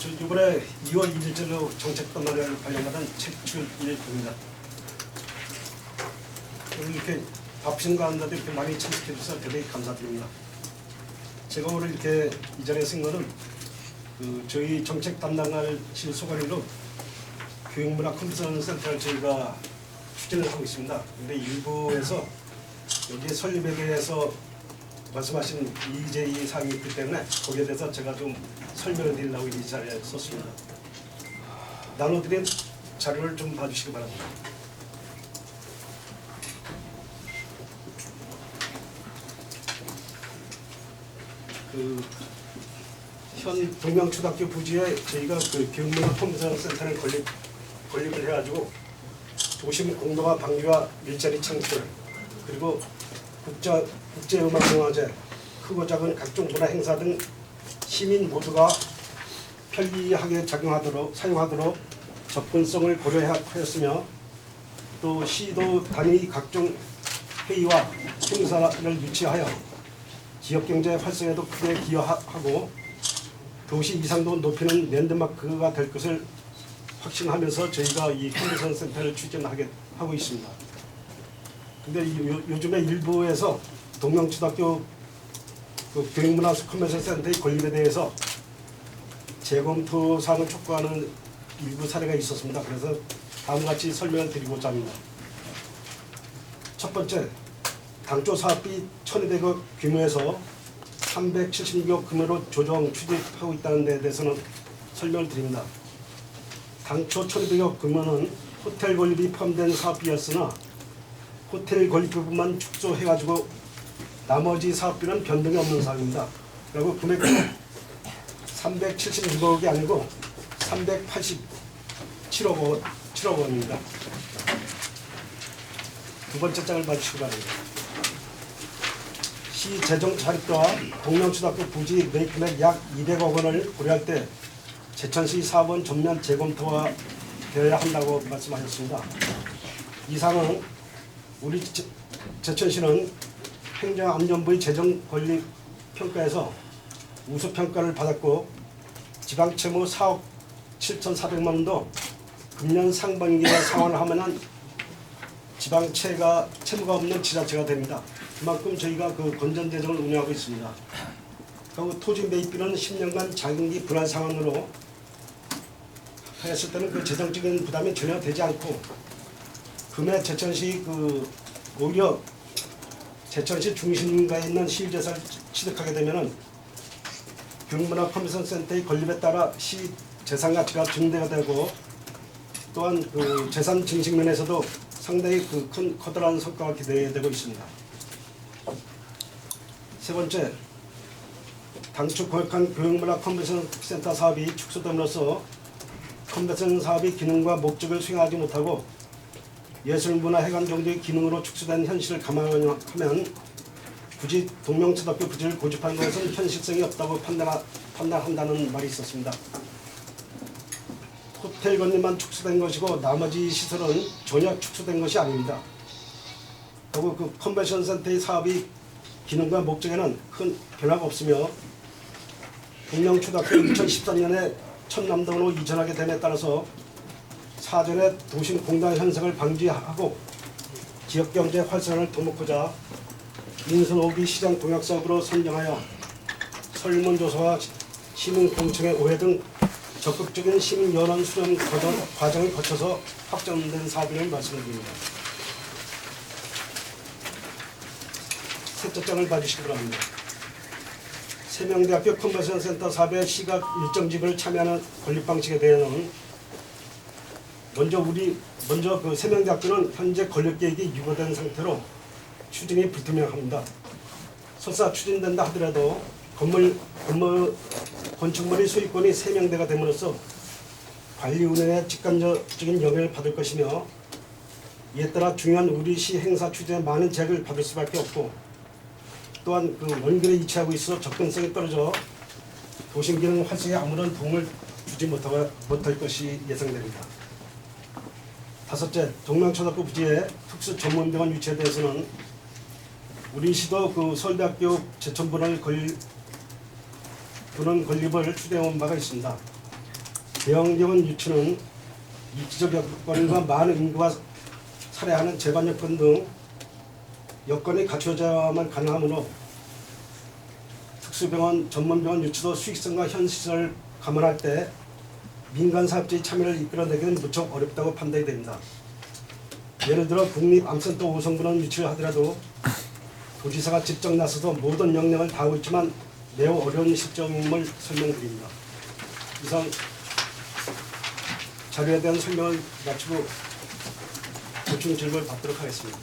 저 이번에 2월 1일자로 정책 담당을 발령받은 최출일입니다. 오늘 이렇게 바쁘신 가운데도 이렇게 많이 참석해 주셔서 대단히 감사드립니다. 제가 오늘 이렇게 이 자리에 쓴 거는 그 저희 정책 담당할 실소관리로 교육문화 컴퓨터 센터를 저희가 추진을 하고 있습니다. 근데 일부에서 여기에 설립에 대해서 말씀하신 EJ 사항이 있기 때문에 거기에 대해서 제가 좀 설명을 드리려고 이 자리에 썼습니다. 나눠드린 자료를 좀 봐주시기 바랍니다. 그 현 동명초등학교 부지에 저희가 그 교육문화 컴퓨터 센터를 건립 건립을 해가지고 도심 공동화 방류와 일자리 창출 그리고 국자 국제음악영화제 크고 작은 각종 문화 행사 등 시민 모두가 편리하게 작용하도록 사용하도록 접근성을 고려하였으며 또 시도 단위 각종 회의와 행사를 유치하여 지역 경제 활성에도 크게 기여하고 도시 이상도 높이는 랜드마크가 될 것을 확신하면서 저희가 이 컨벤션 센터를 추진하게 하고 있습니다. 근데 이 요, 요즘에 일부에서 동명초등학교 그 교육문화 컨벤션 센터의 건립에 대해서 재검토 사항을 촉구하는 일부 사례가 있었습니다. 그래서 다음과 같이 설명을 드리고자 합니다. 첫 번째, 당초 사업비 1,200억 규모에서 376억 규모로 조정 추진하고 있다는 데 대해서는 설명을 드립니다. 당초 1,200억 규모는 호텔 건립이 포함된 사업비였으나 호텔 건립 부분만 축소해가지고 나머지 사업비는 변동이 없는 사업입니다. 그리고 금액은 376억이 아니고 387억 원, 7억 원입니다. 두 번째 장을 봐주시기 바랍니다. 시 재정 자립도와 동명초등학교 부지 매입 금액 약 200억 원을 고려할 때 제천시 사업은 전면 재검토가 되어야 한다고 말씀하셨습니다. 이상은 우리 제- 제천시는 행정안전부의 재정 권리 평가에서 우수 평가를 받았고 지방 채무 4억 7,400만 원도 금년 상반기에 상환을 하면은 지방채가 채무가 없는 지자체가 됩니다. 그만큼 저희가 그 건전 재정을 운영하고 있습니다. 그리고 토지 매입비는 10년간 장기 불안 상황으로 하였을 때는 그 재정적인 부담이 전혀 되지 않고 금해 제천시 그 오히려 제천시 중심가에 있는 시일재산을 취득하게 되면은 교육문화 컨벤션 센터의 건립에 따라 시 재산 가치가 증대가 되고 또한 그 재산 증식 면에서도 상당히 그 큰 커다란 성과가 기대되고 있습니다. 세 번째, 당초 고역한 교육문화 컨벤션 센터 사업이 축소됨으로써 컨벤션 사업의 기능과 목적을 수행하지 못하고 예술문화 해관 경제의 기능으로 축소된 현실을 감안하면 굳이 동명초등학교 부지를 고집하는 것은 현실성이 없다고 판단, 판단한다는 말이 있었습니다. 호텔 건립만 축소된 것이고 나머지 시설은 전혀 축소된 것이 아닙니다. 그리고 그 컨벤션 센터의 사업이 기능과 목적에는 큰 변화가 없으며 동명초등학교 2013년에 천남동으로 이전하게 됨에 따라서 사전에 도심 공단 현상을 방지하고 지역 경제 활성화를 도모하고자 인선오비 시장 공약 사업으로 선정하여 설문조사와 시민 공청회 오해 등 적극적인 시민 여론 수렴 과정, 과정 을 거쳐서 확정된 사업임을 말씀드립니다. 셋째 장을 봐주시기 바랍니다. 세명대학교 컨벤션 센터 사업의 시각 일정집을 참여하는 건립 방식에 대해서는 먼저 우리 먼저 그 세명대학교는 현재 건립 계획이 유보된 상태로 추진이 불투명합니다. 설사 추진된다 하더라도 건물 건물 건축물의 소유권이 세명대가 됨으로써 관리 운영에 직간접적인 영향을 받을 것이며 이에 따라 중요한 우리 시 행사 추진에 많은 제약을 받을 수밖에 없고 또한 그 원결에 위치하고 있어 접근성이 떨어져 도심 기능 활성에 아무런 도움을 주지 못할 것이 예상됩니다. 다섯째, 동명초등학교 부지에 특수 전문병원 유치에 대해서는 우리 시도 그 서울대학교 제천분을 걸 분원 건립을 추진해온 바가 있습니다. 대형병원 유치는 입지적 여건과 많은 인구가 살해하는 재반 여건 등 여건이 갖춰져야만 가능하므로 특수병원, 전문병원 유치도 수익성과 현실을 감안할 때 민간 사업자의 참여를 이끌어내기는 무척 어렵다고 판단이 됩니다. 예를 들어 국립암센터 5성분원 유치를 하더라도 도지사가 직접 나서서 모든 역량을 다하고 있지만 매우 어려운 실정임을 설명드립니다. 이상 자료에 대한 설명을 마치고 보충 질문을 받도록 하겠습니다.